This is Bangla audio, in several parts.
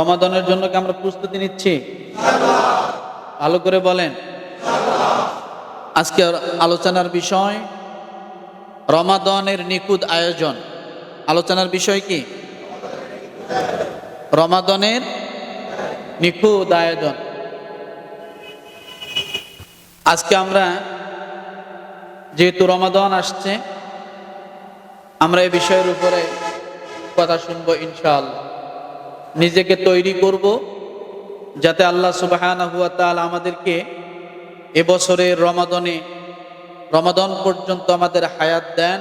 রমাদনের জন্য কি আমরা প্রস্তুতি নিচ্ছি? ভালো করে বলেন। আজকে আলোচনার বিষয় রমাদনের নিখুঁত আয়োজন। আলোচনার বিষয় কি? রমাদনের নিখুঁত আয়োজন। আজকে আমরা যেহেতু রমাদন আসছে, আমরা এই বিষয়ের উপরে কথা শুনব ইনশাআল্লাহ। নিজেকে তৈরি করব, যাতে আল্লাহ সুবাহানা হুয়া তাআলা আমাদেরকে এবছরের রমাদনে, রমাদন পর্যন্ত আমাদের হায়াত দেন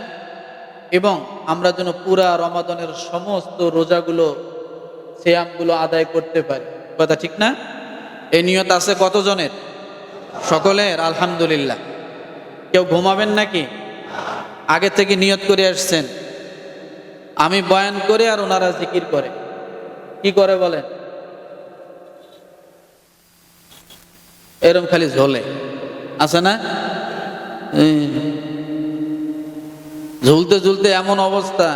এবং আমরা যেন পুরা রমাদনের সমস্ত রোজাগুলো, সিয়ামগুলো আদায় করতে পারি। কথা ঠিক না? এই নিয়ত আছে কতজনের? সকলের, আলহামদুলিল্লাহ। কেউ ঘুমাবেন নাকি? আগে থেকে নিয়ত করে আসছেন। আমি বয়ান করে আর ওনারা জিকির করে। কি করে বলেন এরম খালি ঝোলে। আছে না? ঝুলতে ঝুলতে এমন অবস্থা।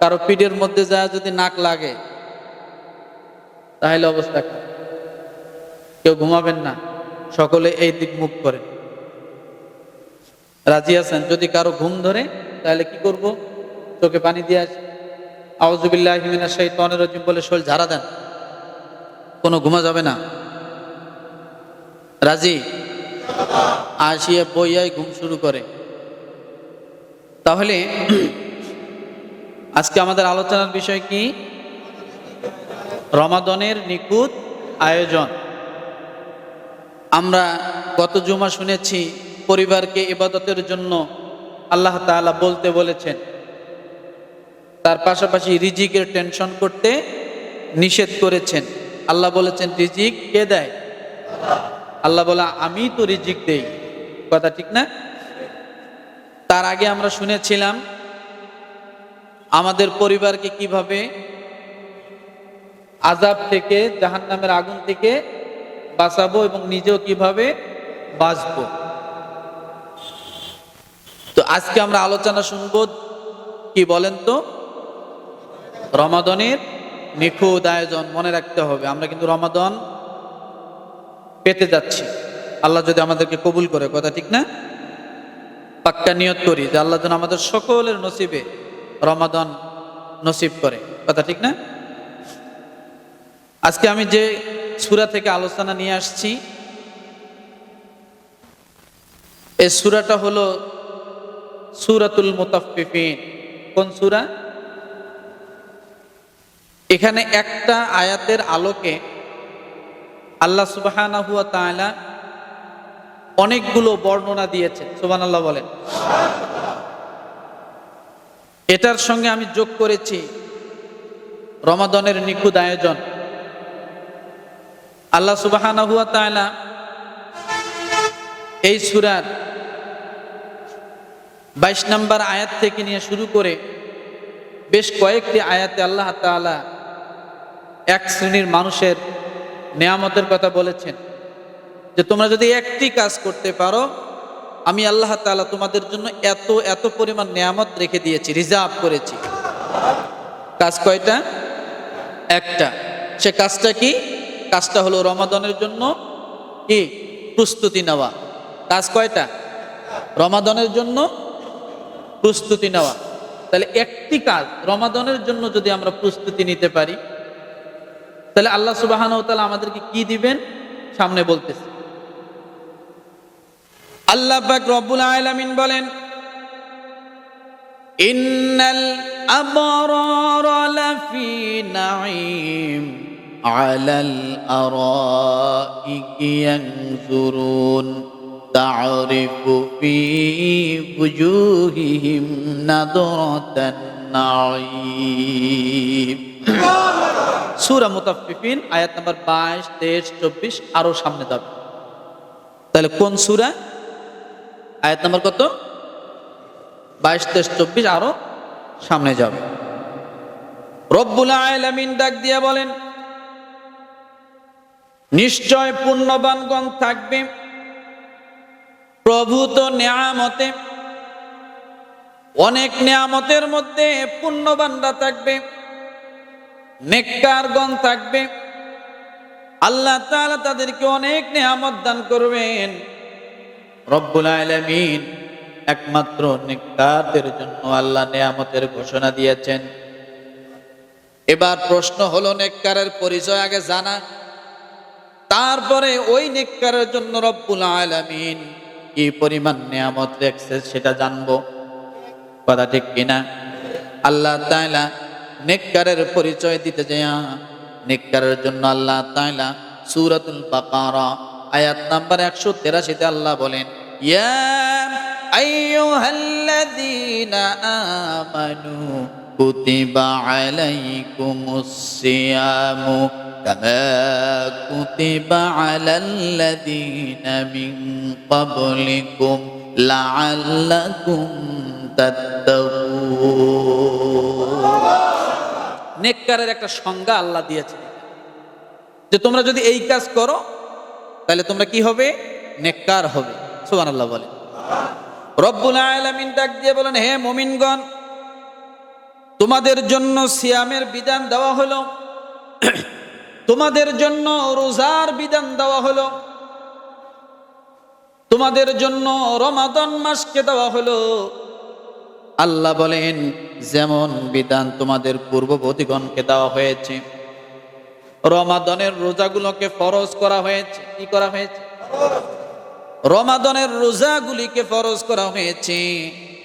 কারও পিঠের মধ্যে যা যদি নাক লাগে, তাহলে অবস্থা কেউ ঘুমাবেন না। সকলে এই দিক মুখ করে। রাজি আছেন? যদি কারও ঘুম ধরে, তাহলে কি করব? চোখে পানি দিয়ে আসি। আউজুবিল্লাহ হিমিনা সেই তনের রজিম বলে শরীর ঝাড়া দেন। কোনো ঘুমা যাবে না। রাজি? আসিয়ে বইয়াই ঘুম শুরু করে। তাহলে আজকে আমাদের আলোচনার বিষয় কি? রমাদনের নিখুঁত আয়োজন। আমরা গত জুমা শুনেছি, পরিবারকে ইবাদতের জন্য আল্লাহ তাআলা বলতে বলেছেন তার পাশাপাশি রিজিকের টেনশন করতে নিষেধ করেছেন। আল্লাহ বলেছেন, রিজিক কে দেয়? আল্লাহ বলে, আমি তো রিজিক দেই। কথা ঠিক না? তার আগে আমরা শুনেছিলাম, আমাদের পরিবারকে কীভাবে আজাব থেকে, জাহান্নামের আগুন থেকে বাঁচাবো এবং নিজেও কীভাবে বাঁচবো? তো আজকে আমরা আলোচনা শুনব, কি বলেন তো? রমাদনের নিখুঁত আয়োজন মনে রাখতে হবে। আমরা কিন্তু রমাদন পেতে যাচ্ছি। আল্লাহ যদি আমাদেরকে কবুল করে, কথা ঠিক না? পাক্কা নিয়ত করি যে আল্লাহ যেন আমাদের সকলের নসিবে রমাদন নসিব করে। কথা ঠিক না? আজকে আমি যে সুরা থেকে আলোচনা নিয়ে আসছি, এই সুরাটা হলো সুরাতুল মুতাফফিফিন। কোন সুরা? এখানে একটা আয়াতের আলোকে আল্লাহ তাআলা অনেকগুলো বর্ণনা দিয়েছেন। সুবহানাল্লাহ বলেন। এটার সঙ্গে আমি যোগ করেছি রমাদনের নিখুঁত আয়োজন। আল্লাহ সুবহানাহু ওয়া তাআলা এই সুরার বাইশ নম্বর আয়াত থেকে নিয়ে শুরু করে বেশ কয়েকটি আয়াতে আল্লাহ তাআলা এক শ্রেণির মানুষের নেয়ামতের কথা বলেছেন যে তোমরা যদি একটি কাজ করতে পারো, আমি আল্লাহ তাআলা তোমাদের জন্য এত এত পরিমাণ নেয়ামত রেখে দিয়েছি, রিজার্ভ করেছি। কাজ কয়টা? একটা। সে কাজটা কি? কাজটা হলো রমাদনের জন্য কি? প্রস্তুতি নেওয়া। কাজ কয়টা? রমাদনের জন্য প্রস্তুতি নেওয়া। তাহলে একটি কাজ, রমাদনের জন্য যদি আমরা প্রস্তুতি নিতে পারি তাহলে আল্লাহ সুবাহান আমাদেরকে কি দিবেন? সামনে বলতেছে। আল্লাহ পাক রব্বুল আলামিন বলেন, ইন্নাল আবরার লাফি নাঈম আলাল আরাইকি ইয়ানজুরুন তা'রিফু ফি বুজুহিহিম নাদরাতান নাঈম। সূরা মুতাফফিফিন, আয়াত নাম্বার 22 23 24 আরও সামনে যাবে। তাহলে কোন সূরা? আয়াত নাম্বার কত? বাইশ, তেইশ, চব্বিশ, আরও সামনে যাবে। রব্বুল আলামিন ডাক দিয়া বলেন, নিশ্চয় পুণ্যবানগণ থাকবে। প্রভু তো নেয়ামতে, অনেক নেয়ামতের মধ্যে পুণ্যবানরা থাকবে। নেককারগণ থাকবে। আল্লাহ তাআলা তাদেরকে অনেক নেয়ামত দান করবেন। রব্বুল আলামিন একমাত্র নেককারদের জন্য আল্লাহ নেয়ামতের ঘোষণা দিয়েছেন। এবার প্রশ্ন হলো, নেককারের পরিচয় আগে জানা। তারপরে ওই নেককারের জন্য রব্বুল আলামিন কি পরিমাণ নেয়ামত রেখেছে সেটা জানব। কথা ঠিক কিনা? আল্লাহ তাআলা নেককারের পরিচয় দিতে যায় নেককারের জন্য আল্লাহ তাআলা সূরাতুল বাকারা আয়াত নাম্বার 183 তে আল্লাহ বলেন ইয়া আইয়ুহাল্লাযীনা আমানু কুতিবা আলাইকুমুস সিয়ামু كما كتب على الذين من قبلكم لعلكم تتقون নেককারের একটা সংজ্ঞা আল্লাহ দিয়েছে। যে তোমরা যদি এই কাজ করো, তাহলে তোমরা কি হবে? নেককার হবে। সুবান আল্লাহ বলে রব্বুল আলামিন ডাক দিয়ে বলেন, হে মুমিনগণ, তোমাদের জন্য সিয়ামের বিধান দেওয়া হলো। তোমাদের জন্য রোজার বিধান দেওয়া হলো। তোমাদের জন্য রমাদন মাসকে দেওয়া হলো। আল্লাহ বলেন, যেমন বিধান তোমাদের পূর্ববর্তীগণকে দেওয়া হয়েছে, রমাদনের রোজাগুলোকে ফরজ করা হয়েছে, কি করা হয়েছে? রমাদনের রোজাগুলিকে ফরজ করা হয়েছে।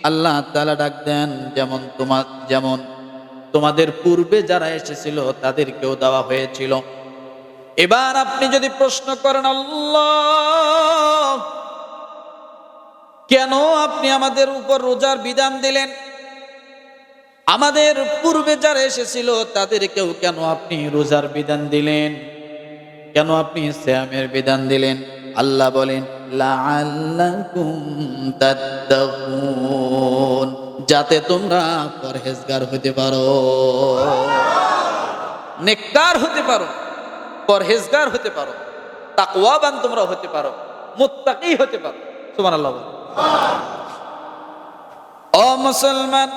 আল্লাহ তালা ডাক দেন, যেমন তোমার যেমন তোমাদের পূর্বে যারা এসেছিল তাদেরকেও দেওয়া হয়েছিল। এবার আপনি যদি প্রশ্ন করেন, আল্লাহ কেন আপনি আমাদের উপর রোজার বিধান দিলেন? আমাদের পূর্বে যারা এসেছিল, তাদেরকেও কেন আপনি রোজার বিধান দিলেন? কেন আপনি শ্যামের বিধান দিলেন? আল্লাহ বলেন যাতে তোমরা পরহেজগার হতে পারো। নেককার হতে পারো, পরহেজগার হতে পারো, তাকওয়াবান তোমরা হতে পারো, মুত্তাকি হতে পারো। সুবহানাল্লাহ বলো। ও মুসলমান,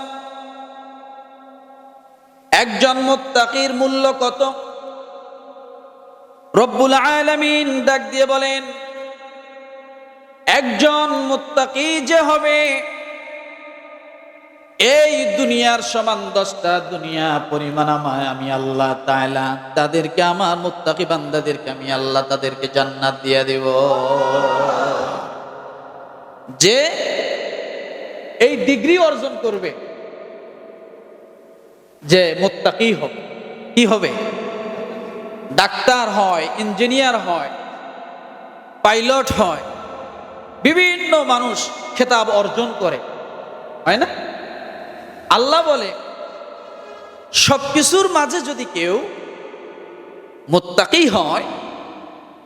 একজন মুত্তাকির মূল্য কত? রব্বুল আলামিন ডাক দিয়ে বলেন, একজন মুত্তাকি যে হবে, এই দুনিয়ার সমান দশটা দুনিয়া পরিমাণ আমায় আমি আল্লাহ তাআলা, তাদেরকে আমার মুত্তাকি বান্দাদেরকে আমি আল্লাহ তাদেরকে জান্নাত দিয়ে দেব। যে এই ডিগ্রি অর্জন করবে। যে মুত্তাকি হবে। কি হবে? ডাক্তার হয়, ইঞ্জিনিয়ার হয়, পাইলট হয়, বিভিন্ন মানুষ খেতাব অর্জন করে। হয় না? আল্লাহ বলে সব কিছুর মাঝে যদি কেউ মোত্তাকি হয়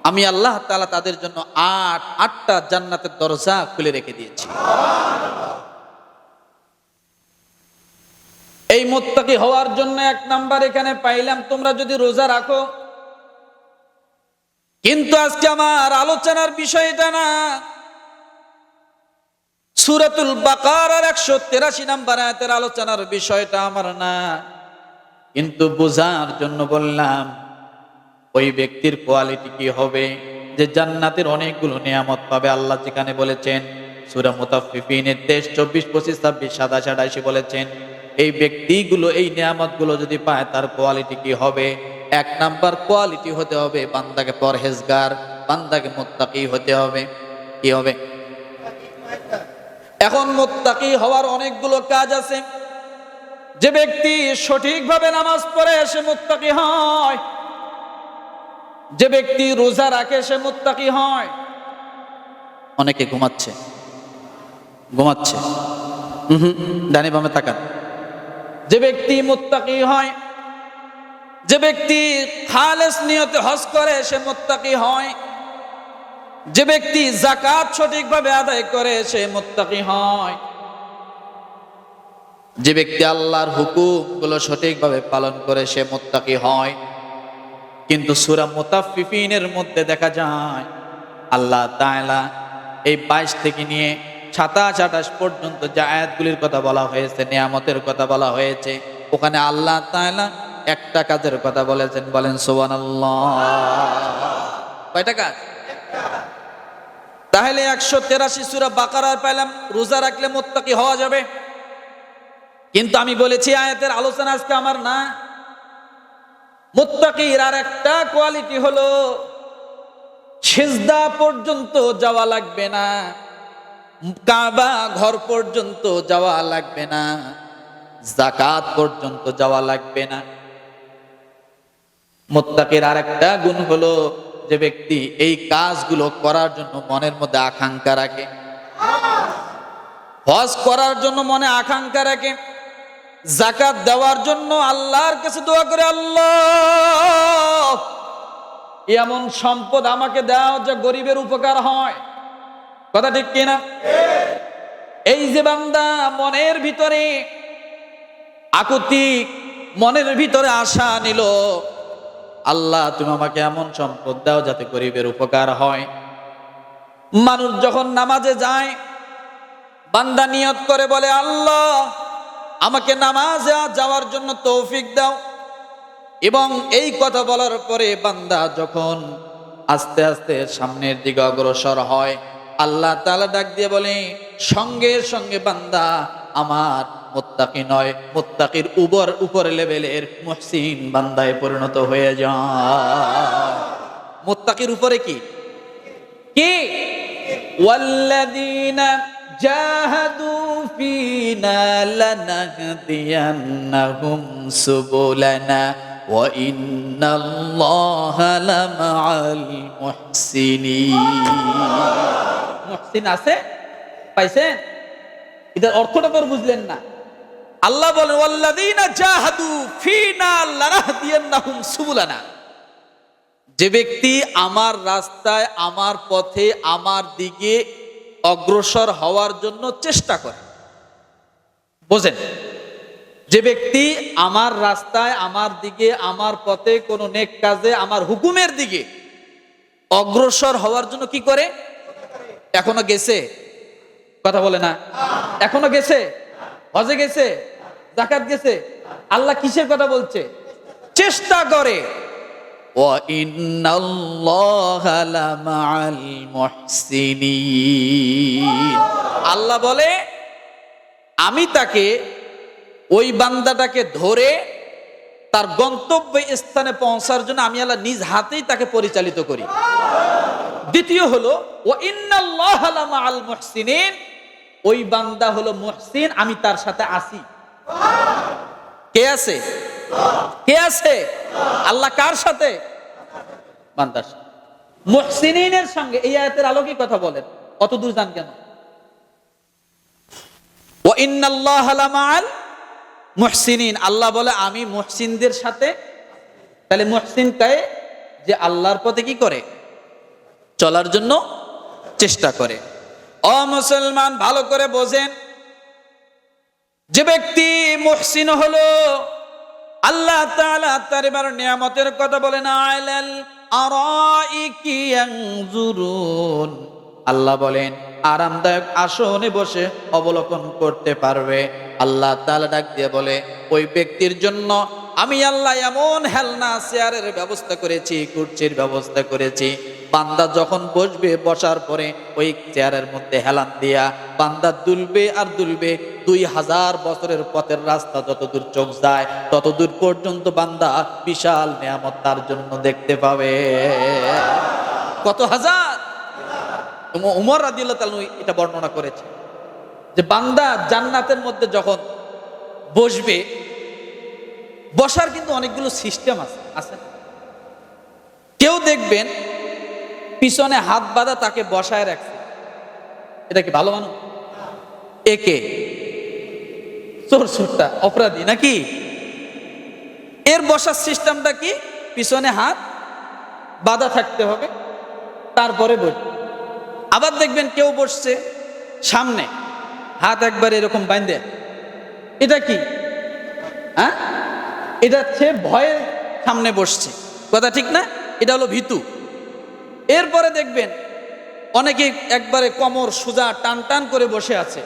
আমি আল্লাহ তালা তাদের জন্য আট, আটটা জান্নাতের দরজা খুলে রেখে দিয়েছি। এই মোত্তাকি হওয়ার জন্য এক নাম্বার এখানে পাইলাম, তোমরা যদি রোজা রাখো। কিন্তু আজকে আমার আলোচনার বিষয় এটা না। সুরাতুল বাকার আর একশো তেরাশি নাম্বার আয়াতের আলোচনার বিষয়টা আমার না। কিন্তু বোঝার জন্য বললাম ওই ব্যক্তির কোয়ালিটি কি হবে? যে জান্নাতের অনেকগুলো নিয়ামত পাবে, আল্লাহ যেখানে বলেছেন, সুরা মুতাফিফিনের তেইশ, চব্বিশ, পঁচিশ, ছাব্বিশ, সাতাশ, আঠাশি বলেছেন, এই ব্যক্তিগুলো, এই নিয়ামতগুলো যদি পায়, তার কোয়ালিটি কি হবে? এক নাম্বার কোয়ালিটি হতে হবে বান্দাকে পরহেজগার, বান্দাকে মোত্তাকি হতে হবে। কি হবে? এখন মোত্তাকি হওয়ার অনেকগুলো কাজ আছে। যে ব্যক্তি সঠিকভাবে নামাজ পড়ে, সে মুত্তাকি হয়। যে ব্যক্তি রোজা রাখে সে মুত্তাকি হয়। অনেকে ঘুমাচ্ছে। ঘুমাচ্ছে। হুম ডানে বামে তাকান। যে ব্যক্তি মুত্তাকি হয় যে ব্যক্তি খালেস নিয়তে হজ করে সে মুত্তাকি হয়। যে ব্যক্তি জাকাত সঠিকভাবে আদায় করে সে মুত্তাকি হয়। যে ব্যক্তি আল্লাহর হুকুমগুলো সঠিকভাবে পালন করে সে মুত্তাকি হয়। কিন্তু সুরা মুতাফিফিনের মধ্যে দেখা যায়, আল্লাহ তায়লা এই বাইশ থেকে নিয়ে সাতাশ, আঠাশ পর্যন্ত যে আয়াতগুলির কথা বলা হয়েছে, নিয়ামতের কথা বলা হয়েছে, ওখানে আল্লাহ তায়লা একটা কাজের কথা বলেছেন, বলেন সোবান কয়টা কাজ? তাহলে একশো তেরাশি সুরা বাকারার পাইলাম, রোজা রাখলে মোত্তাকি হওয়া যাবে। কিন্তু আমি বলেছি, আয়াতের আলোচনা আজকে আমার না। মোত্তাকির আর একটা কোয়ালিটি হলো, সেজদা পর্যন্ত যাওয়া লাগবে না, কাবা ঘর পর্যন্ত যাওয়া লাগবে না জাকাত পর্যন্ত যাওয়া লাগবে না। মোত্তাকের আর একটা গুণ হলো যে ব্যক্তি এই কাজগুলো করার জন্য মনের মধ্যে আকাঙ্ক্ষা রাখে। হজ করার জন্য মনে আকাঙ্ক্ষা রাখে। জাকাত দেওয়ার জন্য আল্লাহর কাছে দোয়া করে, আল্লাহ, এমন সম্পদ আমাকে দাও যে গরিবের উপকার হয়। কথা ঠিক কিনা? এই যে বান্দা মনের ভিতরে আকুতি, মনের ভিতরে আশা নিল, আল্লাহ, তুমি আমাকে এমন সম্পদ দাও যাতে গরিবের উপকার হয়। মানুষ যখন নামাজে যায়, বান্দা নিয়ত করে বলে, আল্লাহ আমাকে নামাজে যাওয়ার জন্য তৌফিক দাও এবং এই কথা বলার পরে বান্দা যখন আস্তে আস্তে সামনের দিকে অগ্রসর হয় আল্লাহ তালা ডাক দিয়ে বলে সঙ্গে সঙ্গে বান্দা আমার মোত্তাকি নয় মোত্তাকির উপর উপর লেভেলের মহসিন বান্দায় পরিণত হয়ে যায় মোত্তাকির উপরে কি কি والذين জাহাদু ফিনা লানাহদিয়ান্নাহুম সুবুলানা ওয়া ইন্নাল্লাহা লামাআল মুহসিনিন। মুহসিন আছে? পাইছেন? এটার অর্থটা তোর বুঝলেন না। আল্লাহ বলেন ওয়াল্লাযীনা জাহাদু ফিনা লানাহদিয়ান্নাহুম সুবুলানা। যে ব্যক্তি আমার রাস্তায় আমার পথে আমার দিকে অগ্রসর হওয়ার জন্য চেষ্টা করে। বোঝেন? যে ব্যক্তি আমার রাস্তায়, আমার দিকে, আমার পথে, কোনো নেক কাজে, আমার হুকুমের দিকে অগ্রসর হওয়ার জন্য কি করে? এখনও গেছে? কথা বলে না। এখনও গেছে? হজে গেছে? জাকাত গেছে? আল্লাহ কিসের কথা বলছে? চেষ্টা করে। وَإِنَّ اللَّهَ لَمَعَ الْمُحْسِنِينَ আল্লাহ বলে আমি তাকে ওই বান্দাটাকে ধরে তার গন্তব্য স্থানে পৌঁছার জন্য আমি আল্লাহ নিজ হাতেই তাকে পরিচালিত করি দ্বিতীয় হলো ও ইন্নাল্লাহ লামা আল মুহসিনিন ওই বান্দা হলো মুহসিন আমি তার সাথে আসি কে আছে? কে আছে? আল্লাহ কার সাথে? সাথে। সঙ্গে এই আয়াতের আলোকে কথা বলেন কত দূর যান কেন? ও আল্লাহ বলে, আমি মুহসিনদের সাথে তাহলে মুহসিন কায়ে? যে আল্লাহর পথে কি করে? চলার জন্য চেষ্টা করে। অ মুসলমান, ভালো করে বোঝেন। যে ব্যক্তি মুহসিন হলো, আল্লাহ তাআলা তার এবার নিয়ামতের কথা বলেন ইয়ানজুরুন। আল্লাহ বলেন, আরামদায়ক আসনে বসে অবলোকন করতে পারবে। আল্লাহ তাআলা ডাক দিয়ে বলে, ওই ব্যক্তির জন্য আমি আল্লাহ এমন হেলনা, চেয়ারের ব্যবস্থা করেছি, কুর্চির ব্যবস্থা করেছি বান্দা যখন বসবে, বসার পরে ওই চেয়ারের মধ্যে হেলান দিয়া বান্দা দুলবে আর দুলবে, দুই হাজার বছরের পথের রাস্তা যতদূর চোখ যায়, ততদূর পর্যন্ত বান্দা বিশাল নিয়ামত তার জন্য দেখতে পাবে। কত হাজার? উম- উমর রাদিউল্লাহ তাআলা এটা বর্ণনা করেছে যে বান্দা জান্নাতের মধ্যে যখন বসবে, বসার কিন্তু অনেকগুলো সিস্টেম আছে আছে। কেউ দেখবেন পিছনে হাত বাঁধা তাকে বসায় রাখছে। এটা কি ভালো মানুষ? একে। চোর চোরটা অপরাধী নাকি? এর বসার সিস্টেমটা কি? পিছনে হাত বাঁধা থাকতে হবে, তারপরে বসবে। আবার দেখবেন কেউ বসছে সামনে, হাত একবার এরকম বাইন্ধে। এটা কি? হ্যাঁ? এটা হচ্ছে ভয়ে সামনে বসছে। কথা ঠিক না? এটা হলো ভীতু। এরপরে দেখবেন অনেকে একবারে কমর, সোজা টান টান করে বসে আছে।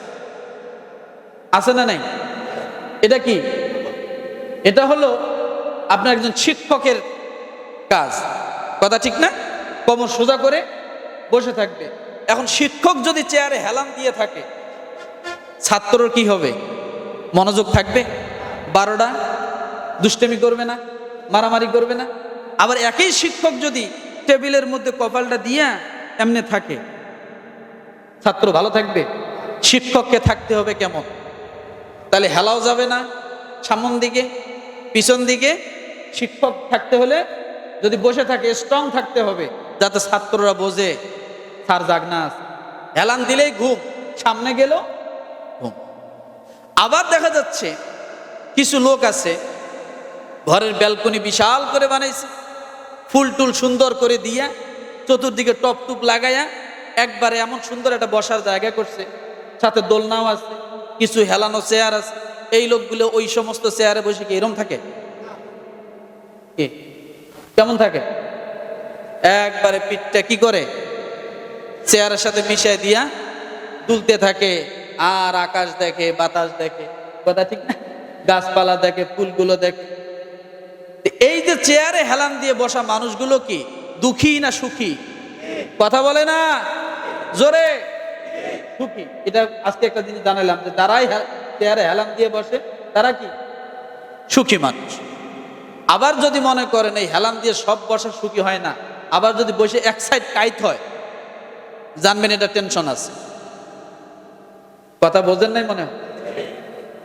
আছে না নাই? এটা কি? এটা হলো আপনার একজন শিক্ষকের কাজ। কথা ঠিক না? কোমর সোজা করে বসে থাকবে। এখন শিক্ষক যদি চেয়ারে হেলান দিয়ে থাকে, ছাত্রর কি হবে? মনোযোগ থাকবে? বারোটা দুষ্টেমি করবে না, মারামারি করবে না। আবার একই শিক্ষক যদি টেবিলের মধ্যে কপালটা দিয়া এমনি থাকে। ছাত্র ভালো থাকবে? শিক্ষককে থাকতে হবে কেমন? তাহলে হেলাও যাবে না সামন দিকে, পিছন দিকে। শিক্ষক থাকতে হলে যদি বসে থাকে স্ট্রং থাকতে হবে, যাতে ছাত্ররা বোঝে, স্যার জাগনা আছে হেলান দিলেই ঘুম, সামনে গেল, ঘুম। আবার দেখা যাচ্ছে, কিছু লোক আছে, ঘরের ব্যালকনি বিশাল করে বানাইছে। ফুল টুল সুন্দর করে দিয়া চতুর্দিকে টপ টুপ লাগাইয়া একবারে এমন সুন্দর একটা বসার জায়গা করছে। সাথে দোলনাও আছে, কিছু হেলানো চেয়ার আছে। এই লোকগুলো ওই সমস্ত চেয়ারে বসে কি এরম থাকে? কি? কেমন থাকে? একবারে পিঠটা কি করে? চেয়ারের সাথে মিশাই দিয়া দুলতে থাকে, আর আকাশ দেখে, বাতাস দেখে। কথা ঠিক না? গাছপালা দেখে, ফুলগুলো দেখে। এই যে চেয়ারে হেলান দিয়ে বসা মানুষগুলো কি দুঃখী না সুখী? কথা বলে না? জোরে? সুখী। এটা আজকে একটা জিনিস জানালাম যে তারাই চেয়ারে হেলান দিয়ে বসে, তারা কি? সুখী মানুষ। আবার যদি মনে করেন এই হেলান দিয়ে সব বসা সুখী হয় না, আবার যদি বসে এক সাইড কাইত হয়, জানবেন এটা টেনশন আছে। কথা বোঝেন নাই মনে হয়?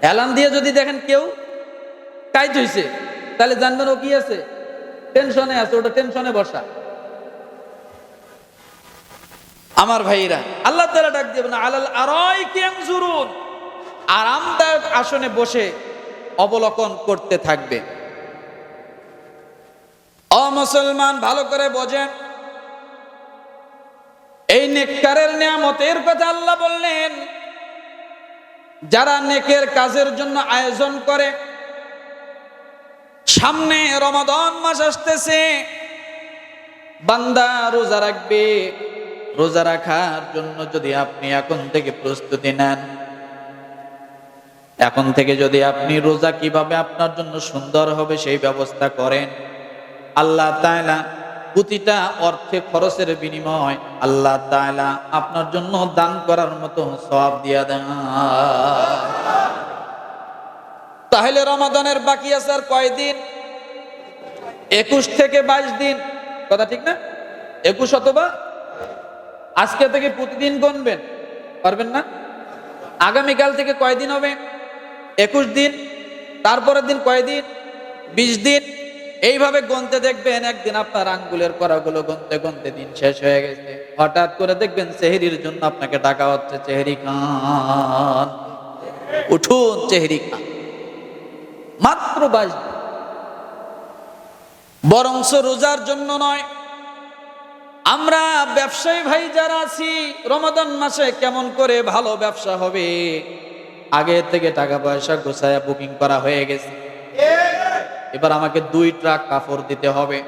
হেলান দিয়ে যদি দেখেন কেউ কাইত হইছে তাহলে জানবেন ও কি আছে? টেনশনে আছে, ওটা টেনশনে বসা। আমার ভাইরা আল্লাহ তাআলা ডাক দেবেন আলাল কিয়ানজুরুন আরামদায়ক আসনে বসে অবলোকন করতে থাকবে। অ মুসলমান, ভালো করে বোঝেন। এই নেককারের নিয়ামতের কথা আল্লাহ বললেন, যারা নেকের কাজের জন্য আয়োজন করে সামনে রমাদন মাস আসতেছে। বান্দা রোজা রাখবে। রোজা রাখার জন্য যদি আপনি এখন থেকে প্রস্তুতি নেন, এখন থেকে যদি আপনি রোজা কীভাবে আপনার জন্য সুন্দর হবে সেই ব্যবস্থা করেন। আল্লাহ তাআলা প্রতিটা অর্থে খরচের বিনিময় আল্লাহ তাআলা আপনার জন্য দান করার মতো সব দিয়া দেন। তাহলে রমাদানের বাকি আছে আর কয়দিন একুশ থেকে বাইশ দিন। কথা ঠিক না? একুশ অথবা? আজকে থেকে প্রতিদিন গণবেন পারবেন না? আগামীকাল থেকে কয়দিন হবে? একুশ দিন। তারপরের দিন কয়দিন বিশ দিন। এইভাবে গনতে দেখবেন, একদিন আপনার আঙ্গুলের করাগুলো গনতে গনতে দিন শেষ হয়ে গেছে। হঠাৎ করে দেখবেন চেহারির জন্য আপনাকে ডাকা হচ্ছে চেহারি খান। উঠুন, চেহারি খান। মাত্র বাইশ বরংস রোজার জন্য নয়। আমরা ব্যবসায়ী ভাই যারা আছি, রমাদান মাসে কেমন করে ভালো ব্যবসা হবে? আগে থেকে টাকা পয়সা গোছায় বুকিং করা হয়ে গেছে। এবার আমাকে দুই ট্রাক কাপড় দিতে হবে।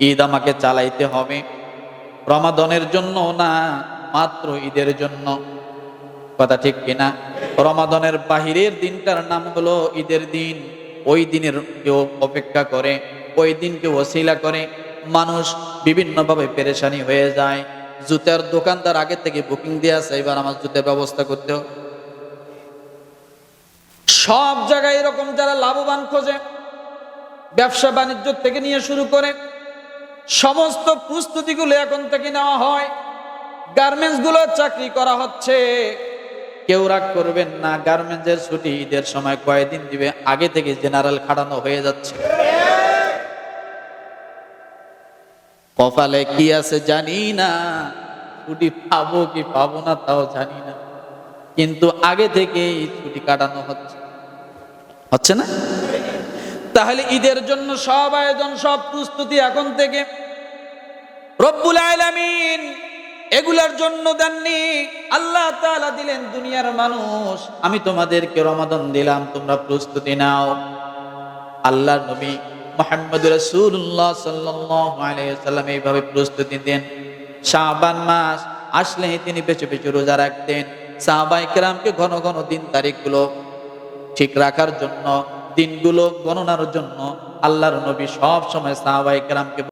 ঈদ আমাকে চালাইতে হবে। রমাদনের জন্য না, মাত্র ঈদের জন্য। কথা ঠিক কিনা? রমাদনের বাহিরের দিনটার নাম হলো ঈদের দিন। ওই দিনের কেউ অপেক্ষা করে, ওই দিনকে ওসিলা করে। মানুষ বিভিন্নভাবে পেরেশানি হয়ে যায়। জুতার দোকানদার আগে থেকে বুকিং দিয়ে আছে, এবার আমার জুতের ব্যবস্থা করতে সব জায়গায় এরকম যারা লাভবান খোঁজে, ব্যবসা বাণিজ্য থেকে নিয়ে শুরু করে, সমস্ত প্রস্তুতিগুলো এখন থেকে নেওয়া হয়। গার্মেন্টসগুলো চাকরি করা হচ্ছে। কেউ রাগ করবেন না, গার্মেন্টসের ছুটি ঈদের সময় কয়েকদিন দিবে, আগে থেকে জেনারেল খাটানো হয়ে যাচ্ছে। কপালে কি আছে জানি না, ছুটি পাবো কি পাবো না তাও জানি না। কিন্তু আগে থেকেই ছুটি কাটানো হচ্ছে। হচ্ছে না? তাহলে ঈদের জন্য সব আয়োজন, সব প্রস্তুতি এখন থেকে। রব্বুল আলামিন এগুলার জন্য দেননি। আল্লাহ তাআলা দিলেন, দুনিয়ার মানুষ, আমি তোমাদেরকে রমাদান দিলাম, তোমরা প্রস্তুতি নাও। আল্লাহর নবী মোহাম্মদ আলাইহি সাল্লাম এইভাবে প্রস্তুতি দেন। শাবান মাস আসলেই তিনি পেছু পেছু রোজা রাখতেন। সাহাবাই কেরামকে ঘন ঘন দিন তারিখগুলো ঠিক রাখার জন্য, দিনগুলো গণনার জন্য আল্লাহর নবী সব সময় সাহাবাই কেরামকে